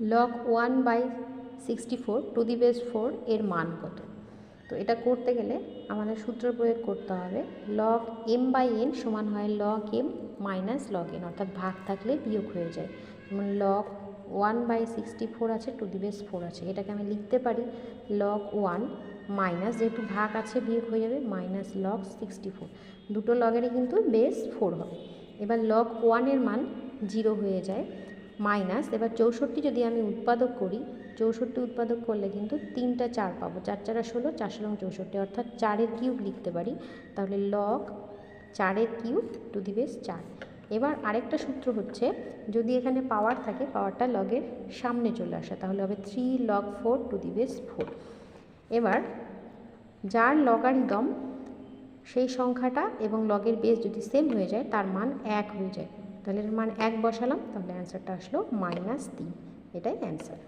Log one by sixty four to the base four এর মান কত? তো এটা করতে গেলে আমাদের সূত্র প্রয়োগ করতে হবে। লগ এম বাই এন সমান হয় log M minus log N অর্থাৎ ভাগ থাকলে বিয়োগ হয়ে যায়। যেমন log one by sixty four আছে টু দি বেস ফোর আছে। এটাকে আমি লিখতে পারি লগ ওয়ান মাইনাস যেহেতু ভাগ আছে, বিয়োগ হয়ে যাবে মাইনাস লগ সিক্সটি ফোর দুটো লগেরই কিন্তু বেস ফোর হবে। এবার লগ ওয়ানের মান জিরো হয়ে যায়। মাইনাস, এবার চৌষট্টি যদি আমি উৎপাদক করি, চৌষট্টি উৎপাদক করলে কিন্তু তিনটা চার পাবো। চার চারা ষোলো, চার ষোলো, চৌষট্টি। অর্থাৎ চারের কিউব লিখতে পারি। তাহলে লগ চারের কিউব টু দি বেস চার। এবার আরেকটা সূত্র হচ্ছে, যদি এখানে পাওয়ার থাকে পাওয়ারটা লগের সামনে চলে আসে, তাহলে হবে three log four to the base four এবার যার লগারিদম সেই সংখ্যাটা এবং লগের বেস যদি সেম হয়ে যায়, তার মান এক হয়ে যায়। তাহলে মান এক বসালাম তাহলে অ্যান্সারটা আসলো মাইনাস তিন এটাই অ্যান্সার